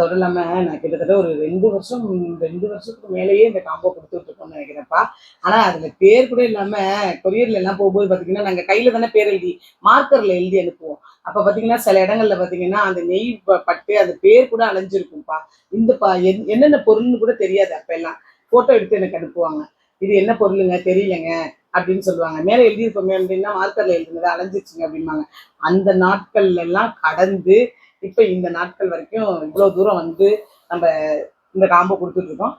அதோட இல்லாம நான் கிட்டத்தட்ட ஒரு ரெண்டு வருஷம் ரெண்டு வருஷத்துக்கு மேலேயே இந்த காம்போ கொடுத்துட்டு இருக்கோம்னு நினைக்கிறேன்ப்பா. ஆனால் அதில் பேர் கூட இல்லாமல் கொரியரில் எல்லாம் போகும்போது பார்த்தீங்கன்னா நாங்கள் கையில் தானே பேர் எழுதி மார்க்கரில் எழுதி அனுப்புவோம். அப்போ பார்த்தீங்கன்னா சில இடங்கள்ல பார்த்தீங்கன்னா அந்த நெய் ப- பட்டு அந்த பேர் கூட அலைஞ்சிருக்கும்ப்பா இந்த பா என்- என்னென்ன பொருள்னு கூட தெரியாது அப்போ எல்லாம் ஃபோட்டோ எடுத்து எனக்கு அனுப்புவாங்க. இது என்ன பொருளுங்க? தெரியலங்க அப்படின்னு சொல்லுவாங்க. மேலே எழுதியிருப்போமே அப்படின்னா மார்க்கரில் எழுதுனது அலைஞ்சிருச்சுங்க அப்படிம்பாங்க. அந்த நாட்கள்ல எல்லாம் கடந்து இப்போ இந்த நாட்கள் வரைக்கும் இவ்வளோ தூரம் வந்து நம்ம இந்த காம்போ கொடுத்துட்ருக்கோம்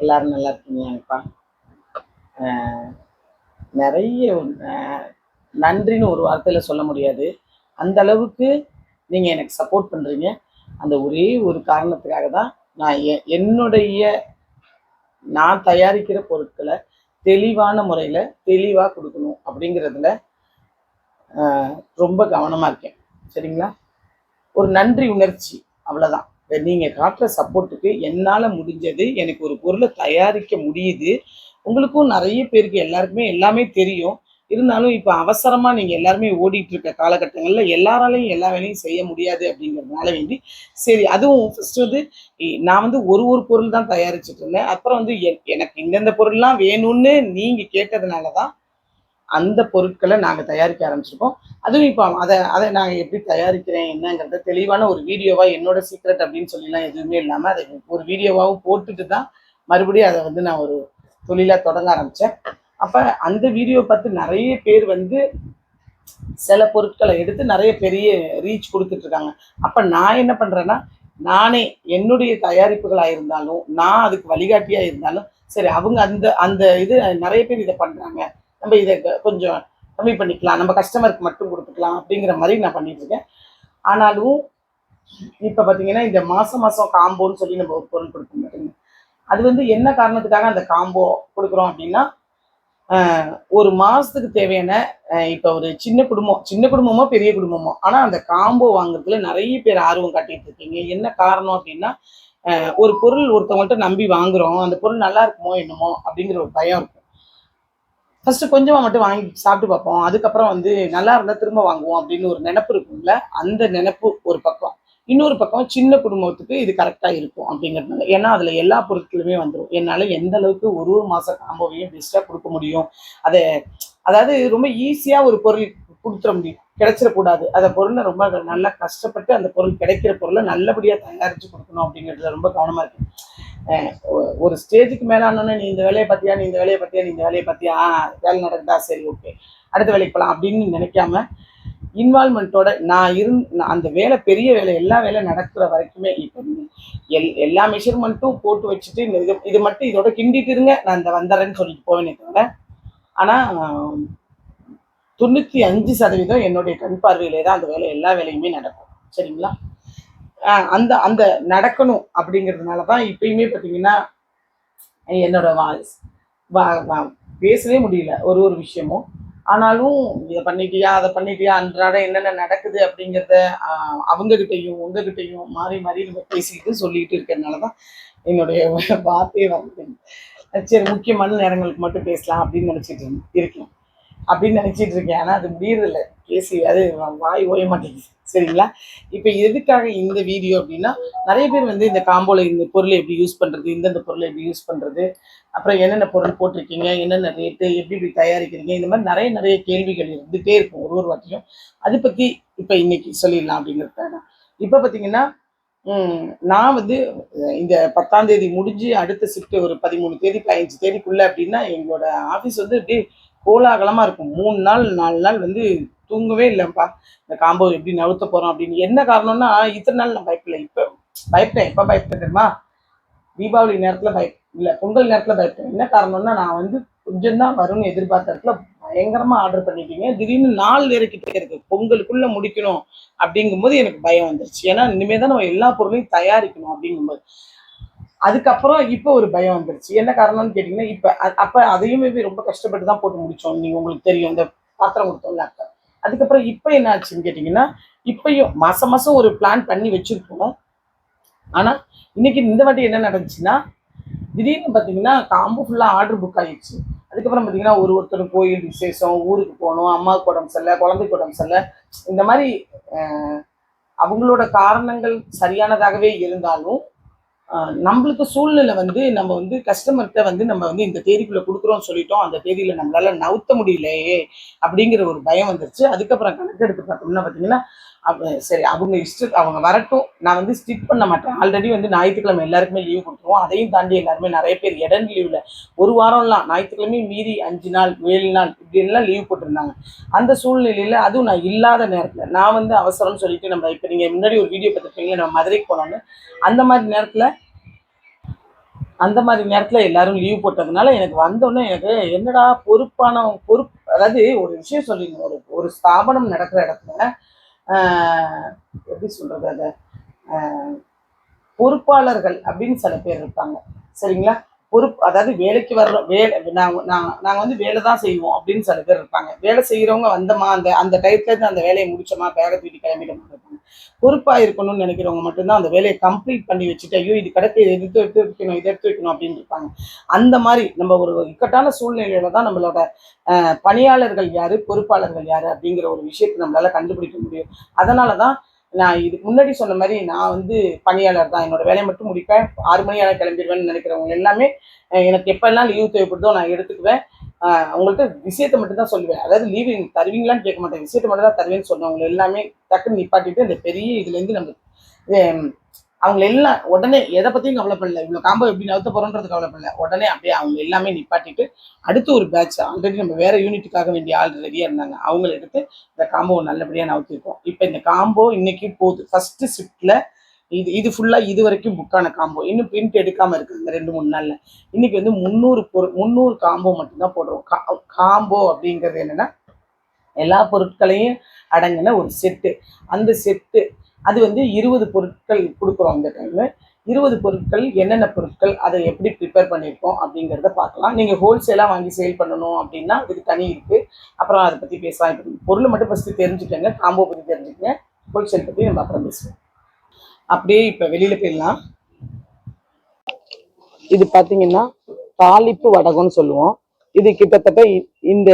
எல்லாரும் நல்லா இருக்கீங்கப்பா நிறைய நன்றின்னு ஒரு வார்த்தையில் சொல்ல முடியாது. அந்த அளவுக்கு நீங்கள் எனக்கு சப்போர்ட் பண்ணுறீங்க அந்த ஒரே ஒரு காரணத்துக்காக தான் நான் என்னுடைய நான் தயாரிக்கிற பொருட்களை தெளிவான முறையில் தெளிவாக கொடுக்கணும் அப்படிங்கிறதுல ரொம்ப கவனமாக இருக்கேன். சரிங்களா? ஒரு நன்றி உணர்ச்சி அவ்வளோதான் நீங்கள் காட்டுற சப்போர்ட்டுக்கு என்னால் முடிஞ்சது எனக்கு ஒரு பொருளை தயாரிக்க முடியுது. உங்களுக்கும் நிறைய பேருக்கு எல்லாருக்குமே எல்லாமே தெரியும். இருந்தாலும் இப்போ அவசரமாக நீங்கள் எல்லாருமே ஓடிட்டு இருக்க காலகட்டங்களில் எல்லாராலையும் எல்லா வேலையும் செய்ய முடியாது அப்படிங்கிறதுனால வேண்டி சரி அதுவும் ஃபஸ்ட்டு வந்து நான் வந்து ஒரு ஒரு பொருள் தான் தயாரிச்சுட்டு இருந்தேன். அப்புறம் வந்து எனக்கு இந்தந்த பொருள்லாம் வேணும்னு நீங்கள் கேட்டதுனால தான் அந்த பொருட்களை நாங்கள் தயாரிக்க ஆரம்பிச்சிருக்கோம். அதுவும் இப்போ அதை அதை நாங்கள் எப்படி தயாரிக்கிறேன் என்னங்கிறத தெளிவான ஒரு வீடியோவாக என்னோட சீக்ரெட் அப்படின்னு சொல்லிலாம் எதுவுமே இல்லாமல் அதை ஒரு வீடியோவாகவும் போட்டுட்டு தான் மறுபடியும் அதை வந்து நான் ஒரு தொழிலாக தொடங்க ஆரம்பித்தேன் அப்போ அந்த வீடியோ பார்த்து நிறைய பேர் வந்து சில பொருட்களை எடுத்து நிறைய பெரிய ரீச் கொடுத்துட்டு இருக்காங்க. அப்போ நான் என்ன பண்ணுறேன்னா நானே என்னுடைய தயாரிப்புகளாக இருந்தாலும் நான் அதுக்கு வழிகாட்டியாக இருந்தாலும் சரி அவங்க அந்த அந்த இது நிறைய பேர் இதை பண்ணுறாங்க நம்ம இதை கொஞ்சம் கம்மி பண்ணிக்கலாம். நம்ம கஸ்டமருக்கு மட்டும் கொடுத்துக்கலாம் அப்படிங்கிற மாதிரி நான் பண்ணிட்டு இருக்கேன். ஆனாலும் இப்போ பார்த்தீங்கன்னா இந்த மாதம் மாதம் காம்போன்னு சொல்லி நம்ம ஒரு பொருள் கொடுக்க மாட்டோங்க அது வந்து என்ன காரணத்துக்காக அந்த காம்போ கொடுக்குறோம் அப்படின்னா ஒரு மாதத்துக்கு தேவையான இப்போ ஒரு சின்ன குடும்பம் சின்ன குடும்பமோ பெரிய குடும்பமோ ஆனால் அந்த காம்போ வாங்குறதுல நிறைய பேர் ஆர்வம் காட்டிட்டு இருக்கீங்க. என்ன காரணம் அப்படின்னா ஒரு பொருள் ஒருத்தவங்கள்ட்ட நம்பி வாங்குறோம் அந்த பொருள் நல்லா இருக்குமோ என்னமோ அப்படிங்கிற ஒரு பயம் இருக்கும். ஃபர்ஸ்ட் கொஞ்சமாக மட்டும் வாங்கி சாப்பிட்டு பார்ப்போம். அதுக்கப்புறம் வந்து நல்லா இருந்தால் திரும்ப வாங்குவோம் அப்படின்னு ஒரு நினைப்பு இருக்கும்ல அந்த நினைப்பு ஒரு பக்கம். இன்னொரு பக்கம் சின்ன குடும்பத்துக்கு இது கரெக்டா இருக்கும் அப்படிங்கிறதுனால. ஏன்னா அதுல எல்லா பொருட்களுமே வந்துடும் என்னால எந்த அளவுக்கு ஒரு ஒரு மாச காம்போவையும் பெஸ்டா கொடுக்க முடியும்? அதை அதாவது ரொம்ப ஈஸியா ஒரு பொருள் கொடுத்துட முடியும். கிடைச்சிடக்கூடாது. அந்த பொருளை ரொம்ப நல்லா கஷ்டப்பட்டு அந்த பொருள் கிடைக்கிற பொருளை நல்லபடியா தயாரிச்சு கொடுக்கணும் அப்படிங்கிறதுல ரொம்ப கவனமா இருக்கு ஒரு ஸ்டேஜுக்கு மேலானோன்னு நீ இந்த வேலையை பார்த்தியா? நீ இந்த வேலையை பார்த்தியா? நீ இந்த வேலையை பார்த்தியா? வேலை நடக்குதா? சரி ஓகே அடுத்த வேலைக்கு போகலாம் அப்படின்னு நினைக்காம இன்வால்மெண்ட்டோட நான் இருந் அந்த வேலை பெரிய வேலை எல்லா வேலை நடக்கிற வரைக்குமே இப்போ எல் எல்லா மெஷர்மெண்ட்டும் போட்டு வச்சுட்டு இந்த இது இது மட்டும் இதோட கிண்டிட்டு இருங்க நான் இந்த வந்துடுறேன்னு சொல்லிட்டு போவேனே தவிர ஆனால் தொண்ணூற்றி அஞ்சு சதவீதம் என்னுடைய கண் பார்வையிலே தான் அந்த வேலை எல்லா வேலையுமே நடக்கும். சரிங்களா? அந்த அந்த நடக்கணும் அப்படிங்கிறதுனால தான் இப்பயுமே பார்த்தீங்கன்னா என்னோட வாய்ஸ் வா வா- பேசவே முடியல. ஒரு ஒரு விஷயமும். ஆனாலும் இதை பண்ணிட்டியா? அதை பண்ணிட்டியா? அன்றாட என்னென்ன நடக்குது? அப்படிங்கிறத ஆஹ் உங்ககிட்டையும் மாறி மாறி நம்ம பேசிக்கிட்டு சொல்லிக்கிட்டு இருக்கிறதுனால தான் என்னுடைய வார்த்தையை வந்து சரி முக்கியமான நேரங்களுக்கு மட்டும் பேசலாம் அப்படின்னு நினச்சிட்டு இருக்கேன். அப்படின்னு நினச்சிட்டு இருக்கேன். ஆனால் அது முடியறதில்ல. பேசி அது வாய் ஓய மாட்டேங்குது. சரிங்களா? இப்போ எதுக்காக இந்த வீடியோ அப்படின்னா நிறைய பேர் வந்து இந்த காம்போல இந்த பொருளை எப்படி யூஸ் பண்ணுறது இந்தந்த பொருளை எப்படி யூஸ் பண்ணுறது அப்புறம் என்னென்ன பொருள் போட்டிருக்கீங்க என்னென்ன ரேட்டு எப்படி இப்படி தயாரிக்கிறீங்க இந்த மாதிரி நிறைய நிறைய கேள்விகள் இருந்துகிட்டே இருக்கும் ஒரு ஒரு வாட்டியும். அதை பற்றி இப்போ இன்னைக்கு சொல்லிடலாம் அப்படிங்கிறதுக்காக இப்போ பார்த்தீங்கன்னா நான் வந்து இந்த பத்தாம் தேதி முடிஞ்சு அடுத்த ஷிஃப்ட் ஒரு பதிமூணு தேதி பதினஞ்சு தேதிக்குள்ள அப்படின்னா எங்களோட ஆஃபீஸ் வந்து அப்படியே கோலாகலமாக இருக்கும். மூணு நாள் நாலு நாள் வந்து தூங்கவே இல்லைப்பா. இந்த காம்போ எப்படி நவுத்த போகிறோம் அப்படின்னு என்ன காரணம்னா இத்தனை நாள் நான் பயப்பில்லை இப்போ பயப்பட்டேன். எப்போ பயப்பேன் தெரியுமா? தீபாவளி நேரத்தில் பய இல்லை பொங்கல் நேரத்தில் பயப்பட்டேன். என்ன காரணம்னா நான் வந்து கொஞ்சம் தான் வரும்னு எதிர்பார்த்த இடத்துல பயங்கரமா ஆர்டர் பண்ணிட்டீங்க. திடீர்னு நாள் நேரக்கிட்டே இருக்கு. பொங்கலுக்குள்ள முடிக்கணும் அப்படிங்கும்போது எனக்கு பயம் வந்துருச்சு. ஏன்னா இனிமே தான் நம்ம எல்லா பொருளையும் தயாரிக்கணும் அப்படிங்கும்போது. அதுக்கப்புறம் இப்போ ஒரு பயம் வந்துருச்சு. என்ன காரணம்னு கேட்டிங்கன்னா இப்போ அப்போ அப்ப அதையுமே ரொம்ப கஷ்டப்பட்டு தான் போட்டு முடிச்சோம். நீங்க உங்களுக்கு தெரியும். இந்த பாத்திரம் கொடுத்தோம்ல அப்ப அதுக்கப்புறம் இப்போ என்ன ஆச்சுன்னு கேட்டிங்கன்னா இப்பயும் மாசம் மாசம் ஒரு பிளான் பண்ணி வச்சிருக்கோம் ஆனா இன்னைக்கு இந்த வாட்டி என்ன நடந்துச்சுன்னா திடீர்னு பார்த்தீங்கன்னா காம்போ ஃபுல்லாக ஆர்டர் புக் ஆயிடுச்சு. அதுக்கப்புறம் பார்த்தீங்கன்னா ஒரு ஒருத்தர் கோயில் விசேஷம் ஊருக்கு போகணும் அம்மாவுக்கு உடம்பு சரியில்லை குழந்தைக்கு உடம்பு சரியில்லை. இந்த மாதிரி அவங்களோட காரணங்கள் சரியானதாகவே இருந்தாலும் நம்மளுக்கு சூழ்நிலை வந்து நம்ம வந்து கஸ்டமர்கிட்ட வந்து நம்ம வந்து இந்த தேதிக்குள்ளே கொடுக்குறோம்னு சொல்லிட்டோம். அந்த தேதியில் நம்மளால நவுத்த முடியலையே அப்படிங்கிற ஒரு பயம் வந்துருச்சு. அதுக்கப்புறம் கணக்கெடுத்து பார்த்தோம்னா பார்த்தீங்கன்னா சரி அவங்க இஷ்ட அவங்க வரட்டும். நான் வந்து ஸ்டிச் பண்ண மாட்டேன். ஆல்ரெடி வந்து ஞாயிற்றுக்கிழமை எல்லாருக்குமே லீவ் கொடுத்துருவோம். அதையும் தாண்டி எல்லாருமே நிறைய பேர் இடம் லீவில் ஒரு வாரம்லாம் ஞாயிற்றுக்கிழமையும் மீறி அஞ்சு நாள் ஏழு நாள் இப்படின்லாம் லீவ் போட்டிருந்தாங்க. அந்த சூழ்நிலையில் அதுவும் நான் இல்லாத நேரத்தில் நான் வந்து அவசரம்னு சொல்லிட்டு நம்ம இப்போ நீங்கள் முன்னாடி ஒரு வீடியோ பார்த்துருப்பீங்களா நம்ம மதுரைக்கு போனோன்னு அந்த மாதிரி நேரத்தில் அந்த மாதிரி நேரத்தில் எல்லாரும் லீவ் போட்டதுனால எனக்கு வந்தோடனே எனக்கு என்னடா பொறுப்பான பொறுப்பு அதாவது ஒரு விஷயம் சொல்லிங்க ஒரு ஒரு ஸ்தாபனம் நடக்கிற இடத்துல எப்படி சொல்றது அதை? பொறுப்பாளர்கள் அப்படின்னு சில பேர் இருப்பாங்க. சரிங்களா? பொறுப்பு அதாவது வேலைக்கு வர்ற வேலை நாங்கள் நாங்கள் நாங்கள் வந்து வேலை தான் செய்வோம் அப்படின்னு சில பேர் இருப்பாங்க. வேலை செய்கிறவங்க வந்தோமா அந்த அந்த டயத்துலேருந்து அந்த வேலையை முடிச்சோமா பேக தூக்கி கிளம்பிட்டோமா இருப்பாங்க. பொறுப்பாக இருக்கணும்னு நினைக்கிறவங்க மட்டும்தான் அந்த வேலையை கம்ப்ளீட் பண்ணி வச்சுட்டு ஐயோ இது கிடக்கு இதை எடுத்து எடுத்து வைக்கணும் இதை எடுத்து வைக்கணும் அப்படின்னு இருப்பாங்க. அந்த மாதிரி நம்ம ஒரு இக்கட்டான சூழ்நிலையில தான் நம்மளோட பணியாளர்கள் யார் பொறுப்பாளர்கள் யார் அப்படிங்கிற ஒரு விஷயத்தை நம்மளால் கண்டுபிடிக்க முடியும். அதனால தான் நான் இதுக்கு முன்னாடி சொன்ன மாதிரி நான் வந்து பணியாளர் தான். என்னோட வேலையை மட்டும் முடிப்பேன். ஆறு மணி ஆனால் கிளம்பிடுவேன்னு நினைக்கிறவங்க எல்லாமே எனக்கு எப்பெல்லாம் லீவ் தேவைப்படுதோ நான் எடுத்துக்குவேன். அவங்கள்ட்ட உங்கள்கிட்ட விஷயத்தை மட்டும் தான் சொல்லுவேன். அதாவது லீவ் தருவீங்களான்னு கேட்க மாட்டேன். விஷயத்தை மட்டும் தான் தருவேன்னு சொன்னவங்க எல்லாமே டக்குன்னு நிப்பாட்டிட்டு இந்த பெரிய இதுலேருந்து நம்ம அவங்க எல்லாம் உடனே எதை பற்றியும் கவலைப்படல. இவ்வளோ காம்போ எப்படி நவுத்த போகிறோன்றது கவலைப்படல. உடனே அப்படியே அவங்க எல்லாமே நிப்பாட்டிட்டு அடுத்து ஒரு பேட்ச் ஆல்ரெடி நம்ம வேற யூனிட்டுக்காக வேண்டிய ஆள் ரெடியாக இருந்தாங்க. அவங்கள எடுத்து இந்த காம்போ நல்லபடியாக நவுத்திருக்கோம் இப்போ இந்த காம்போ இன்னைக்கு போகுது. ஃபர்ஸ்ட் ஷிஃப்ட்ல இது இது ஃபுல்லாக இது வரைக்கும் புக்கான காம்போ இன்னும் பிரிண்ட் எடுக்காமல் இருக்குது இந்த ரெண்டு மூணு நாளில். இன்னைக்கு வந்து முந்நூறு பொருள் முந்நூறு காம்போ மட்டும்தான் போடுறோம். கா காம்போ அப்படிங்கிறது என்னென்னா எல்லா பொருட்களையும் அடங்கின ஒரு செட்டு அந்த செட்டு அது வந்து இருபது பொருட்கள் கொடுக்குறோம் இந்த டைமில் இருபது பொருட்கள் என்னென்ன பொருட்கள் அதை எப்படி ப்ரிப்பேர் பண்ணியிருக்கோம் அப்படிங்கிறத பார்க்கலாம். நீங்கள் ஹோல்சேலாக வாங்கி சேல் பண்ணணும் அப்படின்னா அதுக்கு தனி இருக்குது அப்புறம் அதை பற்றி பேசலாம். இப்போ பொருளை மட்டும் ஃபஸ்ட்டு தெரிஞ்சுக்கங்க காம்போ பற்றி தெரிஞ்சுக்கங்க. ஹோல்சேல் பற்றி நம்ம அப்புறம் பேசுவோம். அப்படியே இப்போ வெளியில் போயிடலாம். இது பார்த்தீங்கன்னா தாளிப்பு வடகம்னு சொல்லுவோம். இது கிட்டத்தட்ட இ- இந்த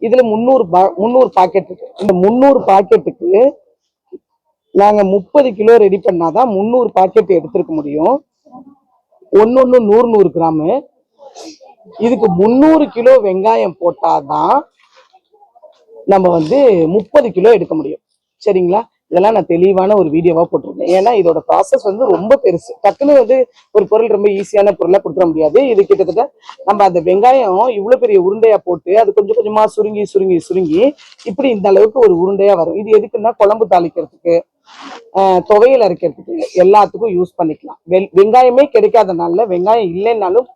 இதில் முந்நூறு பா முந்நூறு பாக்கெட் இருக்கு. இந்த முந்நூறு பாக்கெட்டுக்கு நாங்கள் முப்பது கிலோ ரெடி பண்ணாதான் முந்நூறு பாக்கெட் எடுத்திருக்க முடியும். ஒன்று ஒன்று நூறு நூறு கிராமு. இதுக்கு முந்நூறு கிலோ வெங்காயம் போட்டாதான் நம்ம வந்து முப்பது கிலோ எடுக்க முடியும். சரிங்களா? இதெல்லாம் நான் தெளிவான ஒரு வீடியோவாக போட்டிருக்கேன். ஏன்னா இதோட ப்ராசஸ் வந்து ரொம்ப பெருசு. டக்குன்னு வந்து ஒரு பொருள் ரொம்ப ஈஸியான பொருளாக கொடுத்துட முடியாது. இது கிட்டத்தட்ட நம்ம அந்த வெங்காயம் இவ்வளோ பெரிய உருண்டையாக போட்டு அது கொஞ்சம் கொஞ்சமாக சுருங்கி சுருங்கி சுருங்கி இப்படி இந்த அளவுக்கு ஒரு உருண்டையாக வரும். இது எதுக்குன்னா குழம்பு தாளிக்கிறதுக்கு. துவையல் அரைக்கிறதுக்கு எல்லாத்துக்கும் யூஸ் பண்ணிக்கலாம். வெ- வெங்காயமே கிடைக்காத வெங்காயம் இல்லைன்னாலும்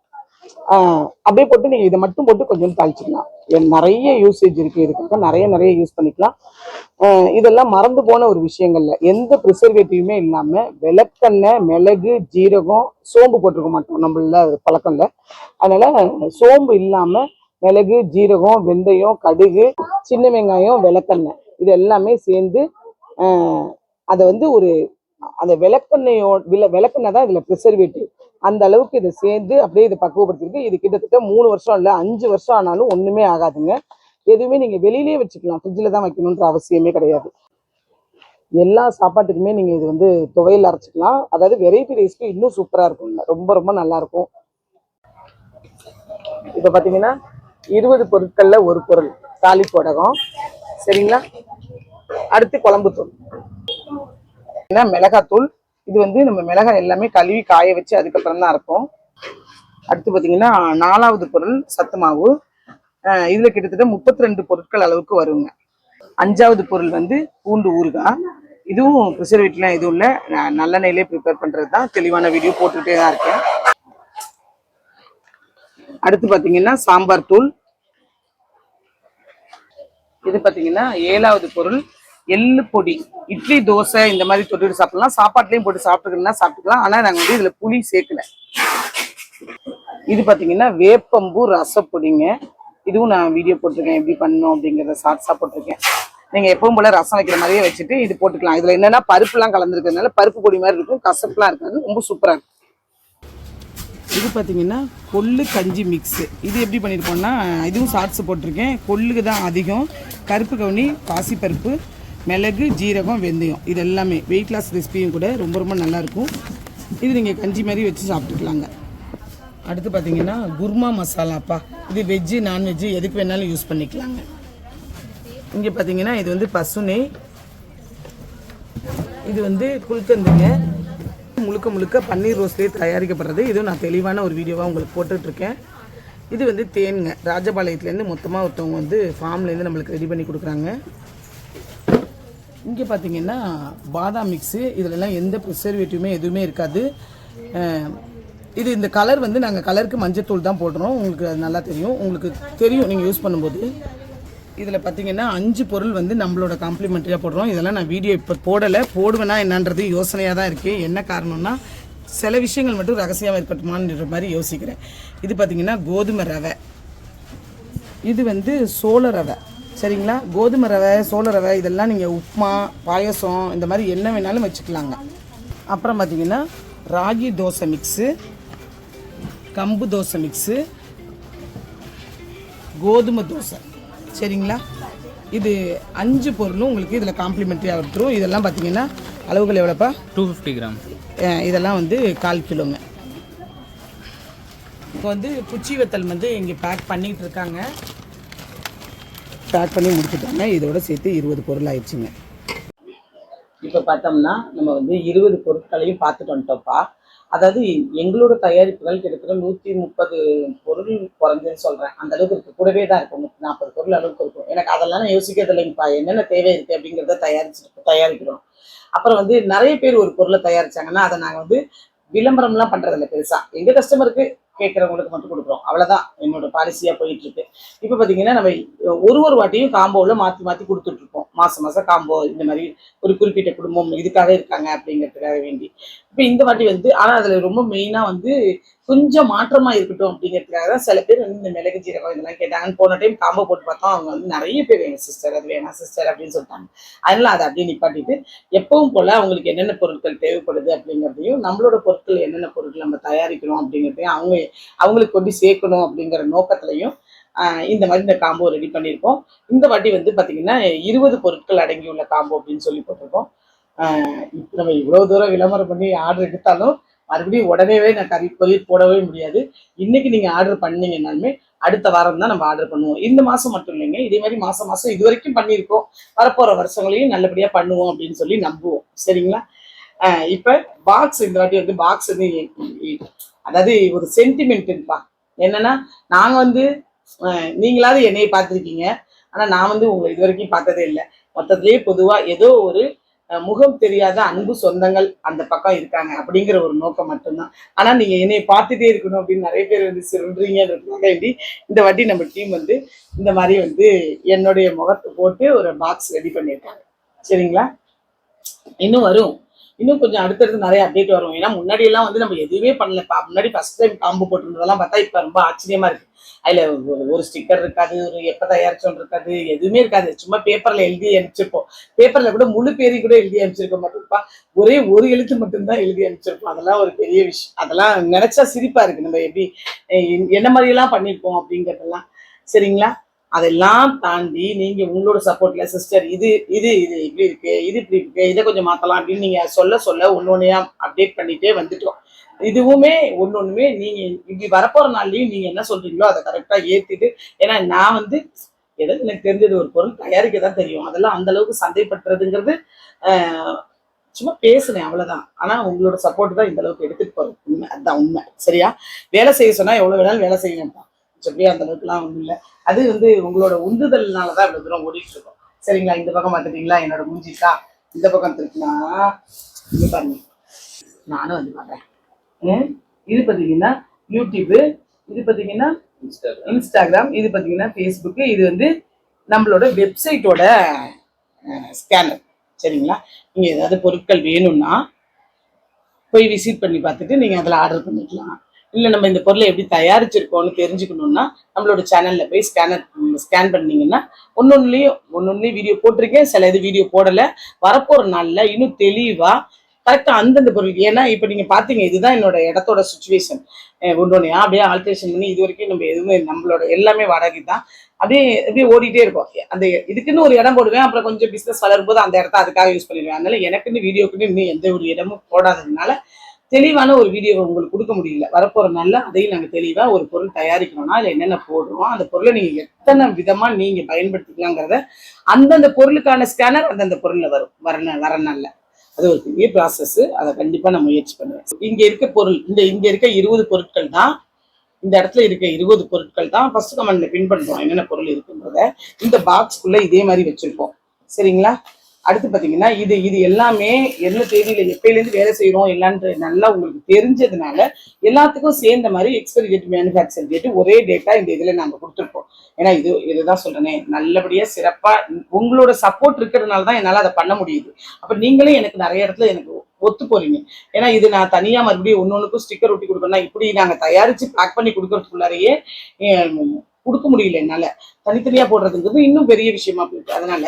ஆஹ் அப்படியே போட்டு நீங்க இதை மட்டும் போட்டு கொஞ்சம் தாளிச்சிக்கலாம். நிறைய யூசேஜ் இருக்கு. இதுக்காக நிறைய நிறைய யூஸ் பண்ணிக்கலாம். ஆஹ் இதெல்லாம் மறந்து போன ஒரு விஷயங்கள்ல. எந்த ப்ரிசர்வேட்டிவுமே இல்லாம விளக்கெண்ணெய் மிளகு ஜீரகம் சோம்பு போட்டிருக்க மாட்டோம் நம்மள பழக்கம் இல்லை அதனால சோம்பு இல்லாம மிளகு ஜீரகம் வெந்தயம் கடுகு சின்ன வெங்காயம் விளக்கெண்ணெய். இது எல்லாமே சேர்ந்து ஆஹ் அதை வந்து ஒரு அந்த விளக்குண்ணையோ வில விளக்கெண்ணெய் தான் இதில் ப்ரிசர்வேட்டிவ் அந்த அளவுக்கு இதை சேர்ந்து அப்படியே இதை பக்குவப்படுத்திருக்கு இது கிட்டத்தட்ட மூணு வருஷம் இல்லை அஞ்சு வருஷம் ஆனாலும் ஒன்றுமே ஆகாதுங்க. எதுவுமே நீங்கள் வெளியிலே வச்சுக்கலாம். ஃப்ரிட்ஜில் தான் வைக்கணுன்ற அவசியமே கிடையாது. எல்லா சாப்பாட்டுக்குமே நீங்கள் இது வந்து துவையல் அரைச்சிக்கலாம். அதாவது வெரைட்டி ரைஸ்க்கு இன்னும் சூப்பராக இருக்குங்க ரொம்ப ரொம்ப நல்லாயிருக்கும். இப்போ பார்த்தீங்கன்னா இருபது பொருட்களில் ஒரு பொருள். தாலி போடகம் சரிங்களா? அடுத்து குழம்புத்தூள் ஏன்னா மிளகாத்தூள். இது வந்து நம்ம மிளகாய் எல்லாமே கழுவி காய வச்சு அதுக்கப்புறம் தான் இருக்கும் அடுத்து பார்த்தீங்கன்னா நாலாவது பொருள் சத்து மாவு. இதுல கிட்டத்தட்ட முப்பத்தி ரெண்டு பொருட்கள் அளவுக்கு வருங்க. அஞ்சாவது பொருள் வந்து பூண்டு ஊறுகாய். இதுவும் ப்ரிசர்வேட்டிவ்லாம் எதுவும் இல்லை. நான் நல்லெண்ணெயிலே ப்ரிப்பேர் பண்ணுறது தான் தெளிவான வீடியோ போட்டுக்கிட்டே தான் இருக்கேன். அடுத்து பார்த்தீங்கன்னா சாம்பார் தூள். இது பார்த்தீங்கன்னா ஏழாவது பொருள் எள்ளு பொடி இட்லி தோசை இந்த மாதிரி தொட்டுட்டு சாப்பிடலாம். சாப்பாட்லயும் போட்டு சாப்பிட்டுக்கலாம் சாப்பிட்டுக்கலாம். ஆனா நாங்க வந்து இதுல புளி சேர்க்கல. இது பாத்தீங்கன்னா வேப்பம்பூ ரசப்பொடிங்க இதுவும் நான் வீடியோ போட்டிருக்கேன். எப்படி பண்ணணும் அப்படிங்கறத ஷார்ட்ஸா போட்டிருக்கேன். நீங்க எப்பவும் போல ரசம் வைக்கிற மாதிரியே வச்சுட்டு இது போட்டுக்கலாம். இதுல என்னன்னா பருப்புலாம் கலந்துருக்கிறதுனால பருப்பு பொடி மாதிரி இருக்கும். கசப்புலாம் இருக்காது. ரொம்ப சூப்பரா இருக்கும். இது பார்த்தீங்கன்னா கொள்ளு கஞ்சி மிக்ஸு இது எப்படி பண்ணியிருப்போம்னா இதுவும் ஷார்ட்ஸ் போட்டிருக்கேன். கொள்ளுக்கு தான் அதிகம். கருப்பு கவுனி பாசிப்பருப்பு மிளகு ஜீரகம் வெந்தயம். இது எல்லாமே வெயிட் லாஸ் ரெசிபியும் கூட ரொம்ப ரொம்ப நல்லாயிருக்கும். இது நீங்கள் கஞ்சி மாதிரி வச்சு சாப்பிட்டுக்கலாங்க. அடுத்து பார்த்தீங்கன்னா குர்மா மசாலாப்பா. இது வெஜ்ஜு நான்வெஜ்ஜு எதுக்கு வேணாலும் யூஸ் பண்ணிக்கலாங்க. இங்கே பார்த்தீங்கன்னா இது வந்து பசுனை இது வந்து குல்கந்துங்க முழுக்க முழுக்க பன்னீர் ரோஸ்லேயே தயாரிக்கப்படுறது. இதுவும் நான் தெளிவான ஒரு வீடியோவாக உங்களுக்கு போட்டுட்ருக்கேன். இது வந்து தேனுங்க. ராஜபாளையத்துலேருந்து மொத்தமாக ஒருத்தவங்க வந்து ஃபார்ம்லேருந்து நம்மளுக்கு ரெடி பண்ணி கொடுக்குறாங்க. இங்கே பார்த்தீங்கன்னா பாதாம் மிக்ஸு இதிலலாம் எந்த ப்ரிசர்வேட்டிவுமே எதுவுமே இருக்காது. இது இந்த கலர் வந்து நாங்கள் கலருக்கு மஞ்சத்தூள் தான் போடுறோம். உங்களுக்கு அது நல்லா தெரியும். உங்களுக்கு தெரியும் நீங்கள் யூஸ் பண்ணும்போது. இதில் பார்த்தீங்கன்னா அஞ்சு பொருள் வந்து நம்மளோட காம்ப்ளிமெண்ட்ரியாக போடுறோம். இதெல்லாம் நான் வீடியோ இப்போ போடலை. போடுவேனா என்னன்றது யோசனையாக தான் இருக்குது என்ன காரணம்னா சில விஷயங்கள் மட்டும் ரகசியமாக இருக்கட்டுமான்ற மாதிரி யோசிக்கிறேன். இது பார்த்திங்கன்னா கோதுமை ரவை. இது வந்து சோள ரவை. சரிங்களா? கோதுமை ரவை சோள ரவை இதெல்லாம் நீங்கள் உப்புமா பாயசம் இந்த மாதிரி என்ன வேணாலும் வச்சுக்கலாங்க. அப்புறம் பார்த்தீங்கன்னா ராகி தோசை மிக்ஸு கம்பு தோசை மிக்ஸு கோதுமை தோசை. சரிங்களா? இது அஞ்சு பொருளும் உங்களுக்கு இதில் காம்ப்ளிமெண்ட்ரியாக வந்துடும் இதெல்லாம் பார்த்தீங்கன்னா அளவுகள் எவ்வளோப்பா? Two fifty gram. இதெல்லாம் வந்து கால் கிலோங்க. இப்போ வந்து குச்சி வத்தல் வந்து இங்கே பேக் பண்ணிட்டு இருக்காங்க. பேக் பண்ணி முடிச்சுட்டாங்க இதோட சேர்த்து இருபது பொருள் ஆயிடுச்சுங்க. இப்போ பார்த்தோம்னா நம்ம வந்து இருபது பொருட்களையும் பார்த்துட்டு வந்துட்டோம்ப்பா அதாவது எங்களோட தயாரிப்புகள் கிட்டத்தட்ட நூற்றி முப்பது பொருள் குறைஞ்சதுன்னு சொல்கிறேன் அந்த அளவுக்கு இருக்கு. கூடவே தான் இருக்கும் நூற்றி நாற்பது பொருள் அளவுக்கு இருக்கும். எனக்கு அதெல்லாம் நான் யோசிக்கிறது இல்லைங்கப்பா என்னென்ன தேவை இருக்குது அப்படிங்கிறத தயாரிச்சுட்டு தயாரிக்கிறோம். அப்புறம் வந்து நிறைய பேர் ஒரு பொருளை தயாரிச்சாங்கன்னா அதை நாங்கள் வந்து விளம்பரம்லாம் பண்ணுறதில்ல பெருசாக எங்கள் கஸ்டமருக்கு கேட்குறவங்களுக்கு மட்டும் கொடுக்குறோம். அவ்வளோதான் என்னோட பாலிசியாக போயிட்டு இருக்கு. இப்போ பார்த்தீங்கன்னா நம்ம ஒரு ஒரு வாட்டியும் காம்போவில் மாற்றி மாற்றி கொடுத்துட்ருக்கோம் மாதம் மாதம் காம்போ இந்த மாதிரி ஒரு குறிப்பிட்ட குடும்பம் இதுக்காக இருக்காங்க அப்படிங்கிறதுக்காக வேண்டி. இப்போ இந்த வாட்டி வந்து ஆனால் அதில் ரொம்ப மெயினாக வந்து கொஞ்சம் மாற்றமாக இருக்கட்டும் அப்படிங்கிறதுக்காக தான் சில பேர் வந்து இந்த மிளகு ஜீரகம் இதெல்லாம் கேட்டாங்கன்னு போன டைம் காம்போ போட்டு பார்த்தோம். அவங்க வந்து நிறைய பேர் வேணும் சிஸ்டர் அது வேணாம் சிஸ்டர் அப்படின்னு சொல்லிட்டாங்க. அதனால் அதை அப்படியே நிப்பாட்டிட்டு எப்பவும் போல் அவங்களுக்கு என்னென்ன பொருட்கள் தேவைப்படுது அப்படிங்கிறதையும் நம்மளோட பொருட்கள் என்னென்ன பொருட்கள் நம்ம தயாரிக்கிறோம் அப்படிங்கிறதையும் அவங்க அவங்களுக்கு கொண்டு சேர்க்கணும் அப்படிங்கிற நோக்கத்திலையும் இந்த மாதிரி இந்த காம்போ ரெடி பண்ணியிருக்கோம். இந்த வாட்டி வந்து பார்த்தீங்கன்னா இருபது பொருட்கள் அடங்கியுள்ள காம்போ அப்படின்னு சொல்லி போட்டிருக்கோம். நம்ம இவ்வளோ தூரம் விளம்பரம் பண்ணி ஆர்டர் எடுத்தாலும் மறுபடியும் உடனேவே நான் கறி கொரியர் போடவே முடியாது. இன்னைக்கு நீங்கள் ஆர்டர் பண்ணீங்கன்னாலுமே அடுத்த வாரம் தான் நம்ம ஆர்டர் பண்ணுவோம். இந்த மாதம் மட்டும் இல்லைங்க இதே மாதிரி மாதம் மாதம் இது வரைக்கும் பண்ணியிருக்கோம். வரப்போகிற வருஷங்களையும் நல்லபடியாக பண்ணுவோம் அப்படின்னு சொல்லி நம்புவோம். சரிங்களா? இப்போ பாக்ஸ் இந்த வாட்டி வந்து பாக்ஸ் வந்து அதாவது ஒரு சென்டிமெண்ட்டுப்பா என்னன்னா நாங்கள் வந்து நீங்களாவது என்னைய பார்த்துருக்கீங்க. ஆனால் நான் வந்து உங்களை இது வரைக்கும் பார்த்ததே இல்லை. மொத்தத்திலேயே பொதுவாக ஏதோ ஒரு முகம் தெரியாத அன்பு சொந்தங்கள் அந்த பக்கம் இருக்காங்க அப்படிங்கிற ஒரு நோக்கம் மட்டும்தான். ஆனால் நீங்கள் என்னை பார்த்துட்டே இருக்கணும் அப்படின்னு நிறைய பேர் வந்து சொல்றீங்கன்றதுக்காக வேண்டி இந்த வாட்டி நம்ம டீம் வந்து இந்த மாதிரி வந்து என்னுடைய முகத்தை போட்டு ஒரு பாக்ஸ் ரெடி பண்ணியிருக்காங்க. சரிங்களா? இன்னும் வரும். இன்னும் கொஞ்சம் அடுத்தடுத்து நிறைய அப்டேட் வரும். ஏன்னா முன்னாடி எல்லாம் வந்து நம்ம எதுவுமே பண்ணலப்பா. முன்னாடி ஃபர்ஸ்ட் டைம் காம்பு போட்டிருந்ததெல்லாம் பார்த்தா இப்போ ரொம்ப ஆச்சரியமா இருக்கு. அதில் ஒரு- ஒரு ஸ்டிக்கர் இருக்காது ஒரு எப்போ தயாரிச்சோம் இருக்காது எதுவுமே இருக்காது. சும்மா பேப்பரில் எழுதி அனுப்பிச்சிருப்போம். பேப்பர்ல கூட முழு பேரையும் கூட எழுதி அனுப்பிச்சிருக்க மாட்டோம்ப்பா ஒரே ஒரு எழுத்து மட்டும்தான் எழுதி அனுப்பிச்சிருப்போம். அதெல்லாம் ஒரு பெரிய விஷயம். அதெல்லாம் நினச்சா சிரிப்பாக இருக்கு. நம்ம எப்படி என்ன மாதிரியெல்லாம் பண்ணியிருப்போம் அப்படிங்கிறதெல்லாம். அப்படிங்கறதெல்லாம் சரிங்களா? அதெல்லாம் தாண்டி நீங்க உங்களோட சப்போர்ட்ல சிஸ்டர் இது இது இது இப்படி இருக்கு இது இப்படி இருக்கு இதை கொஞ்சம் மாத்தலாம் அப்படின்னு நீங்க சொல்ல சொல்ல ஒண்ணு ஒண்ணையா அப்டேட் பண்ணிட்டே வந்துட்டோம். இதுவுமே ஒன்று ஒன்றுமே நீங்க இப்படி வரப்போற நாள்லயும் நீங்க என்ன சொல்றீங்களோ அதை கரெக்டா ஏத்திட்டு ஏன்னா நான் வந்து ஏதோ எனக்கு தெரிஞ்சது ஒரு பொருள் தயாரிக்க தான் தெரியும். அதெல்லாம் அந்த அளவுக்கு சந்தைப்படுத்துறதுங்கிறது சும்மா பேசுனேன் அவ்வளவுதான். ஆனா உங்களோட சப்போர்ட் தான் இந்த அளவுக்கு எடுத்துட்டு போறது. உண்மை அதுதான் உண்மை. சரியா? வேலை செய்ய சொன்னா எவ்வளவு வேணாலும் வேலை செய்யணும்ப்பா சொல்லி அந்த அளவுக்குலாம் ஒண்ணும் இல்லை. அது வந்து உங்களோட உந்துதல்னால தான் இவ்வளவு தூரம் ஓடிட்டு இருக்கோம். சரிங்களா? இந்த பக்கம் பார்த்துட்டீங்களா? என்னோட மூஞ்சிக்கா இந்த பக்கம் திருப்பினா இங்க பாருங்க. நானும் வந்து பார்க்குறேன் இது பார்த்தீங்கன்னா யூடியூப்பு இது பார்த்தீங்கன்னா இன்ஸ்டாகிராம் இது பார்த்தீங்கன்னா ஃபேஸ்புக்கு இது வந்து நம்மளோட வெப்சைட்டோட ஸ்கேனர் சரிங்களா? நீங்கள் ஏதாவது பொருட்கள் வேணும்னா போய் விசிட் பண்ணி பார்த்துட்டு நீங்கள் அதில் ஆர்டர் பண்ணிக்கலாம். இல்லை நம்ம இந்த பொருளை எப்படி தயாரிச்சிருக்கோம்னு தெரிஞ்சுக்கணும்னா நம்மளோட சேனலில் போய் ஸ்கேனர் ஸ்கேன் பண்ணீங்கன்னா ஒன்னொன்னுலையும் ஒன்னொன்னுலையும் வீடியோ போட்டிருக்கேன். சில இது வீடியோ போடலை. வரப்போகிற நாளில் இன்னும் தெளிவாக கரெக்டாக அந்தந்த பொருள். ஏன்னா இப்போ நீங்கள் பார்த்தீங்க இதுதான் என்னோட இடத்தோட சுச்சுவேஷன் ஒன்று அப்படியே ஆல்ட்ரேஷன் பண்ணி இது வரைக்கும் நம்ம எதுவுமே நம்மளோட எல்லாமே வாடகை தான். அப்படியே அப்படியே ஓடிட்டே இருக்கும். அந்த இதுக்குன்னு ஒரு இடம் போடுவேன் அப்புறம் கொஞ்சம் பிஸ்னஸ் வளரும்போது அந்த இடத்த அதுக்காக யூஸ் பண்ணிடுவேன். அதனால எனக்குன்னு வீடியோக்குன்னு இன்னும் எந்த ஒரு இடமும் போடாததுனால தெளிவான ஒரு வீடியோவை உங்களுக்கு கொடுக்க முடியல. வரப்போகிற நாள்ல அதையும் நாங்கள் தெளிவாக ஒரு பொருள் தயாரிக்கணும்னா அதில் என்னென்ன போடுறோம் அந்த பொருளை நீங்கள் எத்தனை விதமாக நீங்கள் பயன்படுத்திக்கலாங்கிறத அந்தந்த பொருளுக்கான ஸ்கேனர் அந்தந்த பொருளில் வரும். வர வர நாள்ல. அது ஒரு பெரிய ப்ராசஸ் அதை கண்டிப்பா நான் முயற்சி பண்ணுவேன். இங்க இருக்க பொருள் இந்த இங்க இருக்க இருபது பொருட்கள் தான் இந்த இடத்துல இருக்க இருபது பொருட்கள் தான் ஃபர்ஸ்ட் கமெண்ட்ல பின் பண்றோம் என்னென்ன பொருள் இருக்குன்றத இந்த பாக்ஸ்க்குள்ள இதே மாதிரி வச்சிருப்போம். சரிங்களா? அடுத்து பாத்தீங்கன்னா இது இது எல்லாமே என்ன தேதியில எப்பயிலேருந்து வேலை செய்யறோம் எல்லான்ற நல்லா உங்களுக்கு தெரிஞ்சதுனால எல்லாத்துக்கும் சேர்ந்த மாதிரி எக்ஸ்பைரி டேட் மேனுஃபேக்சர் டேட் ஒரே டேட்டா இந்த இதுல நாங்க கொடுத்துருப்போம் ஏன்னா இது இதுதான் சொல்றேனே நல்லபடியா சிறப்பா உங்களோட சப்போர்ட் இருக்கிறதுனால தான் என்னால அதை பண்ண முடியுது. அப்ப நீங்களே எனக்கு நிறைய இடத்துல எனக்கு ஒத்து போறீங்க ஏன்னா இது நான் தனியா மறுபடியும் ஒன்னொன்னுக்கும் ஸ்டிக்கர் ஒட்டி கொடுக்கணும் இப்படி நாங்க தயாரிச்சு பேக் பண்ணி கொடுக்கறதுக்குள்ளாரையே கொடுக்க முடியல என்னால. தனித்தனியா போடுறதுங்கிறது இன்னும் பெரிய விஷயமா போயிட்டு அதனால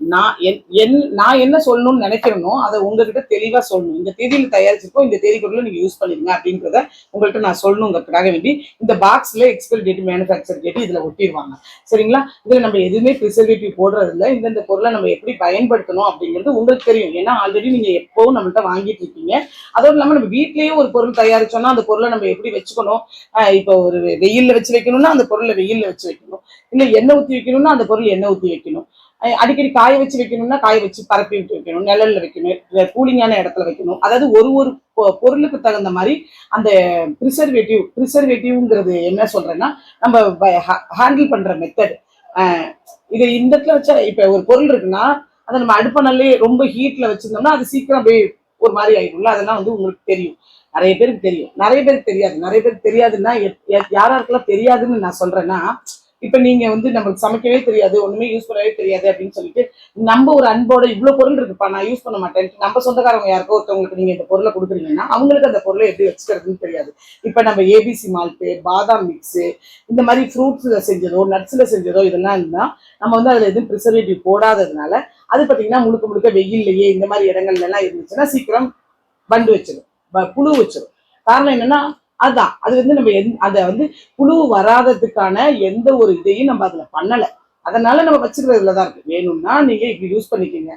நான் என் என் நான் என்ன சொல்லணும்னு நினைக்கிறேனோ அதை உங்ககிட்ட தெளிவா சொல்லணும். இந்த தேதியில தயாரிச்சிருக்கோம் இந்த தேதிக்குள்ள நீங்க யூஸ் பண்ணிருங்க அப்படின்றத உங்கள்கிட்ட நான் சொல்லணுங்கிறதுக்காக வேண்டி இந்த பாக்ஸ்ல எக்ஸ்பைரி டேட் மேனுஃபேக்சர் டேட் இதுல ஒட்டிடுவாங்க. சரிங்களா? இதுல நம்ம எதுவுமே ப்ரிசர்வேட்டிவ் போடுறதில்ல. இந்தந்த பொருளை நம்ம எப்படி பயன்படுத்தணும் அப்படிங்கிறது உங்களுக்கு தெரியும். ஏன்னா ஆல்ரெடி நீங்க எப்பவும் நம்மள்கிட்ட வாங்கிட்டு இருக்கீங்க. அதுவும் இல்லாம நம்ம வீட்லயே ஒரு பொருள் தயாரிச்சோம்னா அந்த பொருளை நம்ம எப்படி வச்சுக்கணும்? ஆஹ் இப்போ ஒரு வெயில்ல வச்சு வைக்கணும்னா அந்த பொருளை வெயில்ல வச்சு வைக்கணும். இல்ல எண்ணெய் ஊத்தி வைக்கணும்னா அந்த பொருள் எண்ணெய் ஊத்தி வைக்கணும். அடிக்கடி காய வச்சு வைக்கணும்னா காய வச்சு பரப்பி விட்டு வைக்கணும் நிழல்ல வைக்கணும் கூலிங்கான இடத்துல வைக்கணும். அதாவது ஒரு ஒரு பொ- பொருளுக்கு தகுந்த மாதிரி அந்த ப்ரிசர்வேட்டிவ் ப்ரிசர்வேட்டிவ்ங்கிறது என்ன சொல்றேன்னா நம்ம ஹேண்டில் பண்ற மெத்தட் இது இந்த இடத்துல வச்சா இப்ப ஒரு பொருள் இருக்குன்னா அதை நம்ம அடுப்பணல்லே ரொம்ப ஹீட்ல வச்சிருந்தோம்னா அது சீக்கிரம் அப்படியே ஒரு மாதிரி ஆயிடும்ல அதெல்லாம் வந்து உங்களுக்கு தெரியும். நிறைய பேருக்கு தெரியும். நிறைய பேருக்கு தெரியாது. நிறைய பேருக்கு தெரியாதுன்னா யாராருக்கெல்லாம் தெரியாதுன்னு நான் சொல்றேன்னா இப்போ நீங்க வந்து நமக்கு சமைக்கவே தெரியாது ஒண்ணுமே யூஸ் பண்ணவே தெரியாது அப்படின்னு சொல்லிட்டு நம்ம ஒரு அன்போட இவ்வளவு பொருள் இருக்குப்பா நான் யூஸ் பண்ண மாட்டேன். நம்ம சொந்தக்காரங்க யாருக்கோ ஒருத்தவங்களுக்கு நீங்க இந்த பொருளை கொடுக்குறீங்கன்னா அவங்களுக்கு அந்த பொருளை எப்படி வச்சுக்கிறதுன்னு தெரியாது. இப்போ நம்ம ஏபிசி மால்ட்டு பாதாம் மிக்ஸு இந்த மாதிரி ஃப்ரூட்ஸில் செஞ்சதோ நட்ஸில் செஞ்சதோ இதெல்லாம் இருந்தால் நம்ம வந்து அதில் எதுவும் ப்ரிசர்வேட்டிவ் போடாததுனால அது பார்த்தீங்கன்னா முழுக்க முழுக்க வெயில்லையே இந்த மாதிரி இடங்கள்ல எல்லாம் இருந்துச்சுன்னா சீக்கிரம் வண்டு வச்சிடும் புழு வச்சிடும் காரணம் என்னன்னா அதுதான் அது வந்து நம்ம எந்- அதை வந்து புழு வராததுக்கான எந்த ஒரு இதையும் நம்ம அதில் பண்ணலை. அதனால நம்ம வச்சுக்கிறதுல தான் இருக்கு. வேணும்னா நீங்கள் இப்படி யூஸ் பண்ணிக்கோங்க.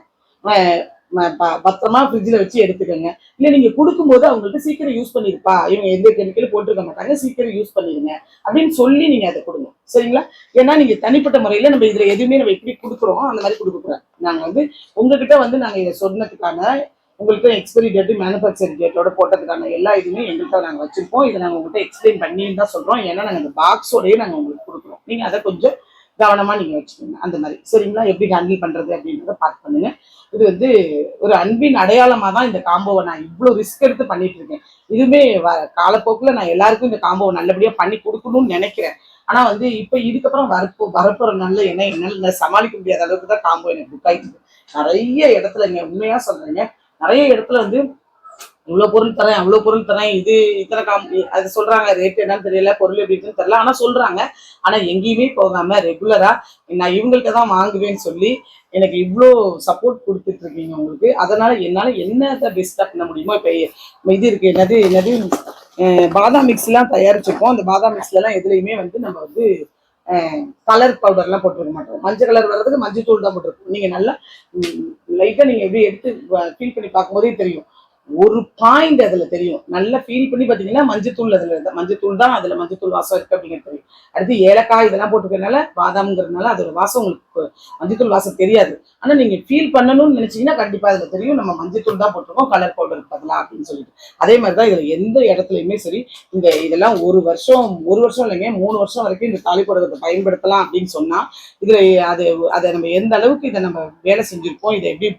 பத்திரமா ஃப்ரிட்ஜில் வச்சு எடுத்துக்கோங்க. இல்லை நீங்கள் கொடுக்கும்போது அவங்கள்ட்ட சீக்கிரம் யூஸ் பண்ணிருப்பா. இவங்க எந்த கெமிக்கலும் போட்டிருக்க மாட்டாங்க. சீக்கிரம் யூஸ் பண்ணிடுங்க அப்படின்னு சொல்லி நீங்கள் அதை கொடுங்க. சரிங்களா? ஏன்னா நீங்கள் தனிப்பட்ட முறையில் நம்ம இதில் எதுவுமே நம்ம எப்படி கொடுக்குறோம் அந்த மாதிரி கொடுக்கக்கூடாது. நாங்கள் வந்து உங்ககிட்ட வந்து நாங்கள் இதை சொன்னதுக்கான உங்களுக்கு எக்ஸ்பைரி டேட்டு மேனுஃபேக்சரிங் டேட்டோட போட்டதுக்கான எல்லா இதுவுமே எங்கள்கிட்ட நாங்கள் வச்சுருப்போம் இதை நாங்கள் உங்கள்கிட்ட எக்ஸ்பிளைன் பண்ணின்னு தான் சொல்கிறோம் ஏன்னா நாங்கள் இந்த பாக்ஸோடயே நாங்கள் உங்களுக்கு கொடுக்குறோம். நீங்கள் அதை கொஞ்சம் கவனமாக நீங்கள் வச்சுக்கோங்க. அந்த மாதிரி. சரிங்களா? எப்படி ஹேண்டில் பண்ணுறது அப்படின்றத பார்த்து பண்ணுங்க. இது வந்து ஒரு அன்பின் அடையாளமாக தான் இந்த காம்போவை நான் இவ்வளோ ரிஸ்க் எடுத்து பண்ணிட்டு இருக்கேன். இதுவுமே வ- காலப்போக்கில் நான் எல்லாருக்கும் இந்த காம்போவை நல்லபடியாக பண்ணி கொடுக்கணும்னு நினைக்கிறேன். ஆனால் வந்து இப்போ இதுக்கப்புறம் வரப்போ வரப்போற நல்ல என்ன என்னால் சமாளிக்க முடியாத அளவுக்கு தான் காம்போ எனக்கு புக் ஆகிட்டு நிறைய இடத்துல நீங்கள் உண்மையாக சொல்கிறீங்க நிறைய இடத்துல வந்து இவ்வளோ பொருள் தரேன் அவ்வளோ பொருள் தரேன் இது இத்தனை காம் அது சொல்றாங்க ரேட் என்னன்னு தெரியல பொருள் எப்படி இருக்குன்னு தெரியல ஆனால் சொல்றாங்க. ஆனால் எங்கேயுமே போகாம ரெகுலரா நான் இவங்கள்ட்ட தான் வாங்குவேன்னு சொல்லி எனக்கு இவ்வளோ சப்போர்ட் கொடுத்துட்டு இருக்கீங்க உங்களுக்கு. அதனால என்னால் என்னத்தை பெஸ்ட்டாக பண்ண முடியுமோ இப்போ இது இருக்கு என்னது என்னது பாதாம் மிக்ஸ்லாம் எல்லாம் தயாரிச்சிருக்கோம். அந்த பாதாம் மிக்ஸ்லாம் எல்லாம் எதுலையுமே வந்து நம்ம வந்து கலர் பவுடர்லாம் போட்டுருக்க மாட்டோம். மஞ்சள் கலர் வர்றதுக்கு மஞ்சள் தூள் தான் போட்டிருக்கோம் நீங்கள் நல்லா லைட்டாக நீங்கள் எப்படி எடுத்து ஃபீல் பண்ணி பார்க்கும்போதே தெரியும். ஒரு பாயிண்ட் அதுல தெரியும். நல்லா ஃபீல் பண்ணி பாத்தீங்கன்னா மஞ்சத்தூள் அதுல இருந்தா மஞ்சத்தூள் தான் அதுல மஞ்சத்தூள் வாசம் இருக்கு அப்படிங்கிறது தெரியும். அடுத்து ஏலக்காய் இதெல்லாம் போட்டுக்கிறதுனால பாதாம்ங்கிறதுனால அதோட வாசம் உங்களுக்கு மஞ்சத்தூள் வாசம் தெரியாது. ஆனா நீங்க ஃபீல் பண்ணணும்னு நினைச்சீங்கன்னா கண்டிப்பா அதுல தெரியும். நம்ம மஞ்சத்தூள் தான் போட்டிருக்கோம். கலர் பவுடர் பதிலாக அப்படின்னு சொல்லிட்டு. அதே மாதிரிதான் இதுல எந்த இடத்துலயுமே சரி இந்த இதெல்லாம் ஒரு வருஷம் ஒரு வருஷம் இல்லைங்க மூணு வருஷம் வரைக்கும் இந்த தாலிப்படத்தை பயன்படுத்தலாம் அப்படின்னு சொன்னா இதுல அது அதை நம்ம எந்த அளவுக்கு இதை நம்ம வேலை செஞ்சிருப்போம் இதை எப்படி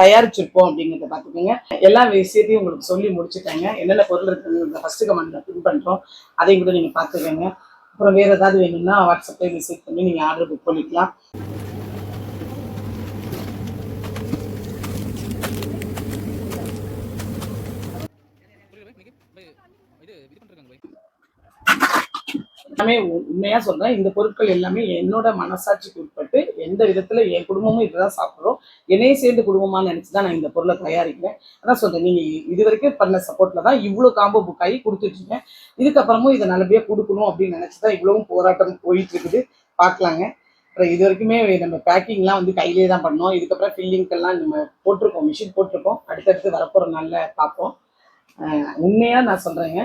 தயாரிச்சிருப்போம் அப்படிங்கிறத பார்த்துக்கோங்க. எல்லா விஷயத்தையும் உங்களுக்கு சொல்லி முடிச்சுட்டாங்க. என்னென்ன பொருள் இருக்குன்னு ஃபர்ஸ்ட் கமெண்ட்ல பின் பண்ணுறோம் அதையும் கூட நீங்கள் பார்த்துக்கோங்க. அப்புறம் வேறு ஏதாவது வேணும்னா வாட்ஸ்அப்பில் மெசேஜ் பண்ணி நீங்கள் ஆர்டர் புக் பண்ணிக்கலாம். எல்லாமே உண்மையா சொல்றேன். இந்த பொருட்கள் எல்லாமே என்னோட மனசாட்சிக்கு உட்பட்டு எந்த விதத்துல என் குடும்பமும் இதுதான் சாப்பிட்றோம். என்னையும் சேர்ந்து குடும்பமா நினைச்சுதான் நான் இந்த பொருளை தயாரிக்கிறேன். அதான் சொல்றேன். நீங்க இது வரைக்கும் பண்ண சப்போர்ட்ல தான் இவ்வளோ காம்போ புக் ஆகி கொடுத்துட்ருக்கேன் இதுக்கப்புறமும் இதை நல்லபடியா கொடுக்கணும் அப்படின்னு நினைச்சுதான் இவ்வளவும் போராட்டம் போயிட்டு இருக்குது. பார்க்கலாங்க. அப்புறம் இது வரைக்குமே நம்ம பேக்கிங்லாம் வந்து கையிலே தான் பண்ணோம். இதுக்கப்புறம் ஃபில்லிங்கெல்லாம் நம்ம போட்டிருக்கோம். மிஷின் போட்டிருக்கோம். அடுத்தடுத்து வரப்போகிற நாளில் பார்ப்போம். உண்மையாக நான் சொல்கிறேங்க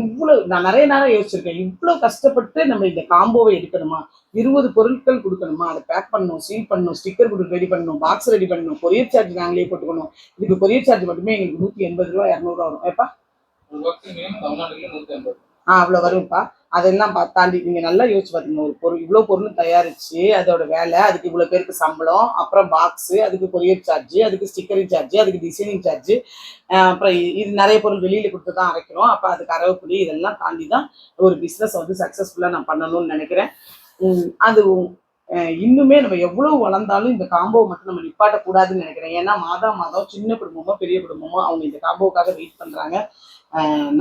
இவ்வளோ நான் நிறைய நேரம் யோசிச்சிருக்கேன். இவ்வளோ கஷ்டப்பட்டு நம்ம இந்த காம்போவை எடுக்கணுமா? இருபது பொருட்கள் கொடுக்கணுமா? அதை பேக் பண்ணணும் சீல் பண்ணணும் ஸ்டிக்கர் கொடுத்து ரெடி பண்ணணும் பாக்ஸ் ரெடி பண்ணணும் கொரியர் சார்ஜ் நாங்களே போட்டுக்கணும். இதுக்கு கொரியர் சார்ஜ் மட்டுமே எங்களுக்கு நூற்றி எண்பது ரூபா இரநூறுவா வரும். ஏப்பா? ஆ அவ்வளோ வரும்ப்பா. அதெல்லாம் பா தாண்டி நீங்கள் நல்லா யோசிச்சு பார்த்தீங்க ஒரு பொருள் இவ்வளோ பொருள் தயாரிச்சு அதோட வேலை அதுக்கு இவ்வளோ பேருக்கு சம்பளம் அப்புறம் பாக்ஸு அதுக்கு கொரியர் சார்ஜ் அதுக்கு ஸ்டிக்கரிங் சார்ஜு அதுக்கு டிசைனிங் சார்ஜு அப்புறம் இது நிறைய பொருள் வெளியில் கொடுத்து தான் அரைக்கிறோம். அப்போ அதுக்கு அரவுக்குடி இதெல்லாம் தாண்டி தான் ஒரு பிஸ்னஸ் வந்து சக்ஸஸ்ஃபுல்லாக நான் பண்ணணும்னு நினைக்கிறேன். அது இன்னுமே நம்ம எவ்வளவு வளர்ந்தாலும் இந்த காம்போவை மட்டும் நம்ம நிப்பாட்டக்கூடாதுன்னு நினைக்கிறேன். ஏன்னா மாதா மாதம் சின்ன குடும்பமோ பெரிய குடும்பமோ அவங்க இந்த காம்போவுக்காக வெயிட் பண்ணுறாங்க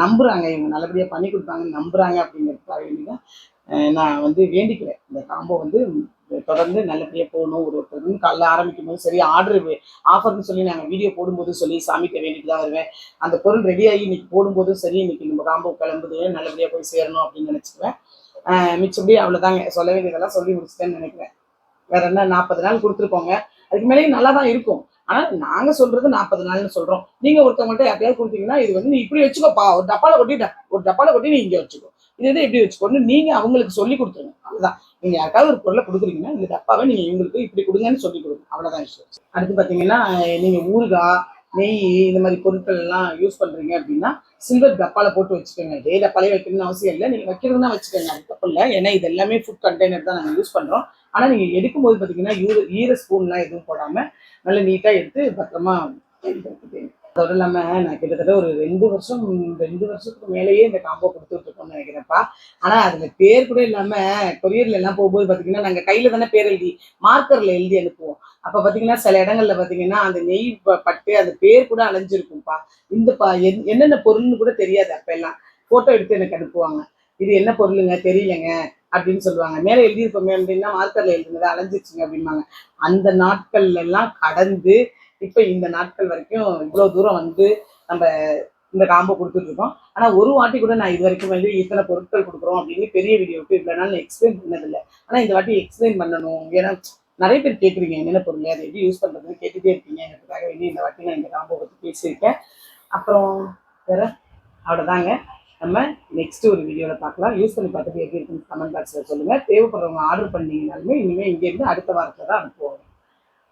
நம்புகிறாங்க இவங்க நல்லபடியாக பண்ணி கொடுப்பாங்கன்னு நம்புகிறாங்க அப்படிங்கிறதுக்காக வேண்டி நான் வந்து வேண்டிக்கிறேன். இந்த காம்போ வந்து தொடர்ந்து நல்லபடியாக போகணும். ஒரு ஒருத்தர் காலைல ஆரம்பிக்கும் போது சரி ஆர்டர் ஆஃபர்னு சொல்லி நாங்கள் வீடியோ போடும்போது சொல்லி சாமிக்க வேண்டிட்டு தான் வருவேன். அந்த பொருள் ரெடியாகி இன்னைக்கு போடும்போதும் சரி இன்னைக்கு நம்ம காம்போ கிளம்புது நல்லபடியாக போய் சேரணும் அப்படின்னு நினச்சிக்குவேன். மிச்சபடி அவ்வளோதாங்க சொல்ல வேண்டியதெல்லாம் சொல்லி முடிச்சிட்டேன்னு நினைக்கிறேன். வேற என்ன நாற்பது நாள் கொடுத்துருக்கோங்க. அதுக்கு மேலேயும் நல்லா தான் இருக்கும். ஆனால் நாங்கள் சொல்றது நாற்பது நாள்னு சொல்கிறோம் நீங்கள் ஒருத்தவங்கள்ட்ட யார்ட்டையாவது கொடுத்தீங்கன்னா இது வந்து நீ இப்படி வச்சுக்கோப்பா ஒரு டப்பால கொட்டிட்ட ஒரு டப்பால கொட்டி நீ இங்கே வச்சுக்கோ. இது இது எப்படி வச்சுக்கோன்னு நீங்கள் அவங்களுக்கு சொல்லி கொடுத்துருங்க. அவ்வளோதான் நீங்கள் யாருக்காவது ஒரு பொருளை கொடுக்குறீங்கன்னா இந்த டப்பாவை நீங்கள் இவங்களுக்கு இப்படி கொடுங்கன்னு சொல்லி கொடுங்க. அவ்வளோதான் விஷயம். அடுத்து பார்த்தீங்கன்னா நீங்கள் ஊறுகாய் நெய் இந்த மாதிரி பொருட்கள் எல்லாம் யூஸ் பண்ணுறீங்க அப்படின்னா சில்வர் டப்பால போட்டு வச்சுக்கோங்க. இதே டப்பாலே வைக்கணும்னு அவசியம் இல்லை. நீங்கள் வைக்கிறதுனா வச்சுக்கோங்க. அது தப்பு இல்லை. ஏன்னா இது எல்லாமே ஃபுட் கண்டெய்னர் தான் நாங்கள் யூஸ் பண்ணுறோம் ஆனால் நீங்கள் எடுக்கும்போது பார்த்தீங்கன்னா ஈர ஈர ஸ்பூன்லாம் எதுவும் போடாமல் நல்ல நீட்டாக எடுத்து பத்திரமா பயன்படுத்திட்டேன். அதோட இல்லாமல் நான் கிட்டத்தட்ட ஒரு ரெண்டு வருஷம் ரெண்டு வருஷத்துக்கு மேலேயே இந்த காம்போ கொடுத்துட்டு இருக்கோம்னு நினைக்கிறேன்ப்பா. ஆனால் அதில் பேர் கூட இல்லாமல் கொரியரில் எல்லாம் போகும்போது பார்த்தீங்கன்னா நாங்கள் கையில் தானே பேர் எழுதி மார்க்கரில் எழுதி அனுப்புவோம். அப்போ பார்த்தீங்கன்னா சில இடங்களில் பார்த்தீங்கன்னா அந்த நெய் ப- பட்டு அந்த பேர் கூட அலைஞ்சிருக்கும்ப்பா இந்த பா என்- என்னென்ன பொருள்னு கூட தெரியாது அப்போ எல்லாம் ஃபோட்டோ எடுத்து எனக்கு அனுப்புவாங்க. இது என்ன பொருளுங்க? தெரியலங்க. அப்படின்னு சொல்லுவாங்க. மேலே எழுதியிருப்போமே அப்படின்னா மார்க்கர்ல எழுதுனது அலைஞ்சிச்சுங்க அப்படிம்பாங்க. அந்த நாட்கள்ல எல்லாம் கடந்து இப்போ இந்த நாட்கள் வரைக்கும் இவ்வளோ தூரம் வந்து நம்ம இந்த காம்போ கொடுத்துட்டு இருக்கோம். ஆனால் ஒரு வாட்டி கூட நான் இது வரைக்கும் வந்து இத்தனை பொருட்கள் கொடுக்குறோம் அப்படின்னு பெரிய வீடியோவுக்கு இவ்வளோ நாள் எக்ஸ்பிளைன் பண்ணதில்லை. ஆனால் இந்த வாட்டி எக்ஸ்பிளைன் பண்ணணும். ஏன்னா நிறைய பேர் கேட்குறீங்க என்னென்ன பொருள்? அதை எப்படி யூஸ் பண்ணுறதுன்னு கேட்டுகிட்டே இருக்கீங்க. எனக்காக வேண்டி இந்த வாட்டி நான் இந்த காம்போ பற்றி பேசியிருக்கேன். அப்புறம் வேற அவ்வளோதாங்க நம்ம நெக்ஸ்ட் ஒரு வீடியோவில் பார்க்கலாம். யூஸ் பண்ணி பார்த்துட்டு எப்படி இருக்குன்னு கமெண்ட் பாக்ஸில் சொல்லுங்கள் தேவைப்படுறவங்க ஆர்டர் பண்ணீங்கனாலுமே இனிமேல் இங்கேருந்து அடுத்த வாரத்தில் தான் அனுப்புவோம்.